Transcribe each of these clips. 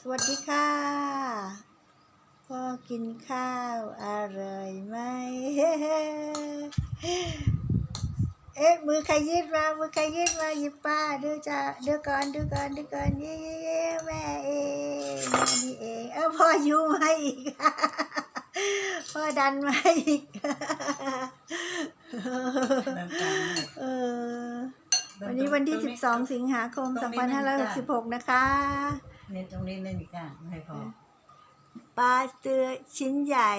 สวัสดีค่ะพ่อกินข้าวอร่อยไหมเอ๊ะมือใครยืดมา มือใครยืดมาหยิบป้าดูจะดูก่อนดูก่อนดูก่อนเย้เย้เย้แม่เองแม่นี่เองเออพ่อยูมาอีกพ่อดันมาอีกเออวันนี้วันที่ 12 สิงหาคม 2566 นะคะ เน้นตรงนี้ไม่มีกล้างไม่ให้พอ ปลาเตือชิ้นใหญ่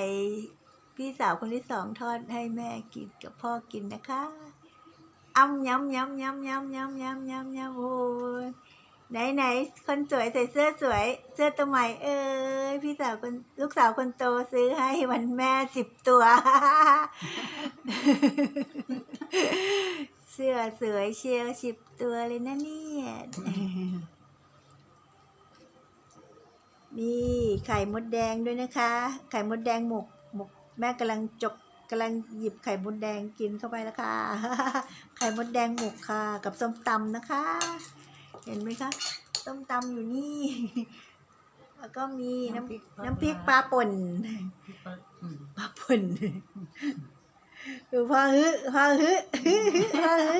พี่สาวคนที่สองทอดให้แม่กินกับพ่อกินนะคะอ้ำยำยำยำยำยำยำยำยำโอ้ยไหนไหนคนสวยใส่เสื้อสวย เสื้อตัวใหม่เอ้ยพี่สาวคนลูกสาวคนโตซื้อให้วันแม่สิบตัว เสื้อสวยเชียวสิบตัวเลยนะเนี่ย นี่ไข่มดแดงด้วยนะคะ ไข่มดแดงหมกหมกแม่กำลังจกกำลังหยิบไข่มดแดงกินเข้าไปแล้วค่ะ ไข่มดแดงหมกค่ะ กับส้มตำนะคะ เห็นไหมคะส้มตำอยู่นี่ แล้วก็มีน้ำน้ำพริกปลาป่นพริกปลาอืมปลาป่นดูพ่อฮึพ่อฮึพ่อฮึ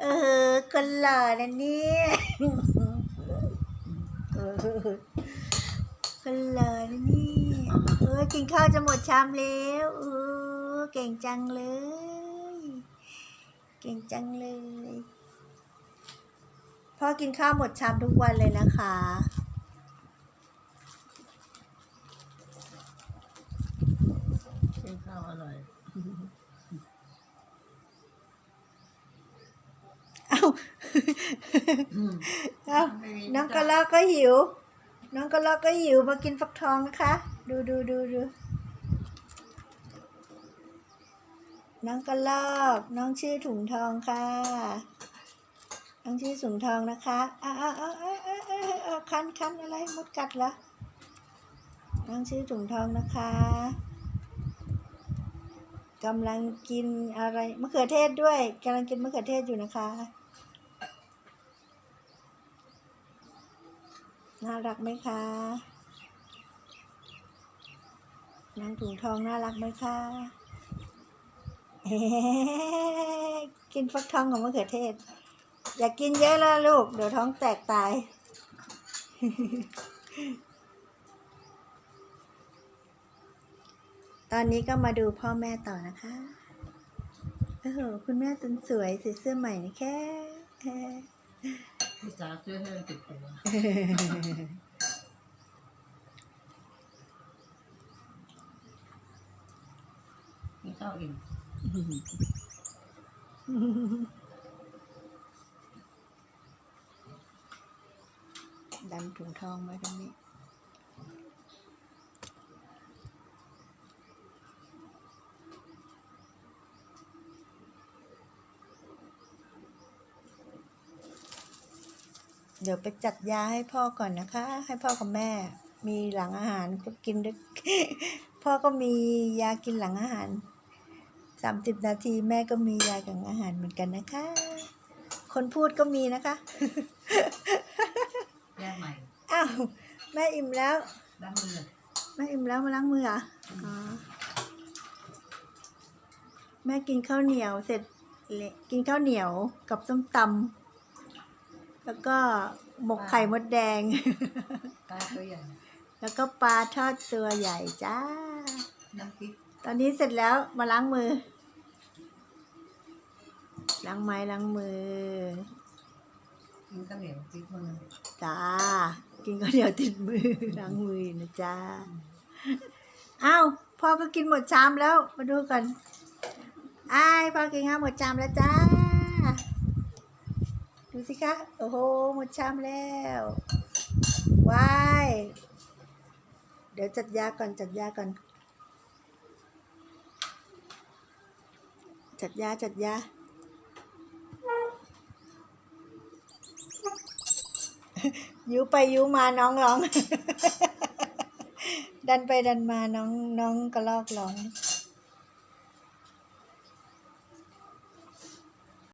เออคนหล่อนะเนี่ย เออคนหล่อนะเนี่ยเออกินข้าวจะหมดชามแล้วเออเก่งจังเลย เก่งจังเลยพ่อกินข้าวหมดชามทุกวันเลยนะคะกินข้าวอร่อยเอ้าอืมเอ้าไม่มีน้องกระลอกก็หิว น้องกระลอกก็หิวมากินฟักทองนะคะ ดูดูดูดูน้องกระลอกน้องชื่อถุงทองค่ะ น้องชื่อถุงทองนะคะอ้าวอ้าวอ้าวอ้าวอ้าวอ้าวอ้าวคันคันอะไรมดกัดเหรอน้องชื่อถุงทองนะคะกำลังกินอะไรมะเขือเทศด้วยกำลังกินมะเขือเทศอยู่นะคะ น่ารักไหมคะนางถุงทองน่ารักไหมคะเฮ้กินฟักทองกับมะเขือเทศ อย่ากกินเยอะแล้วลูก เดี๋ยวท้องแตกตาย ตอนนี้ก็มาดูพ่อแม่ต่อนะคะโอ้โหคุณแม่ตันสวยใส่เสื้อใหม่นะแค่ พี่สาวซื้อให้มันติดตัวกินข้าวอิ่มดำถุงทองมาตรงนี้ เดี๋ยวไปจัดยาให้พ่อก่อนนะคะ ให้พ่อกับแม่ มีหลังอาหารก็กินด้วยพ่อก็มียากินหลังอาหารสามสิบนาทีแม่ก็มียาหลังอาหารเหมือนกันนะคะ คนพูดก็มีนะคะแยกใหม่อ้าวแม่อิ่มแล้วล้างมือแม่อิ่มแล้วมาล้างมือเหรออ๋อแม่กินข้าวเหนียวเสร็จเละกินข้าวเหนียวกับส้มตำ แล้วก็หมกไข่มดแดง ปลาตัวใหญ่แล้วก็ปลาทอดตัวใหญ่จ้า น้ำพริกตอนนี้เสร็จแล้วมาล้างมือ ล้างไม้ล้างมือ กินข้าวเหนียวพริกมันจ้า กินข้าวเหนียวติดมือ ล้างมือนะจ้า อ้าวพ่อก็กินหมดชามแล้ว มาดูกันอ้ายพ่อกินข้าวหมดชามแล้วจ้า ดูสิคะ โอ้โห หมดชามแล้วว้ายเดี๋ยวจัดยาก่อน จัดยาก่อน จัดยา จัดยา ยุไปยุมาน้องร้อง ดันไปดันมาน้องน้องกระลอกร้อง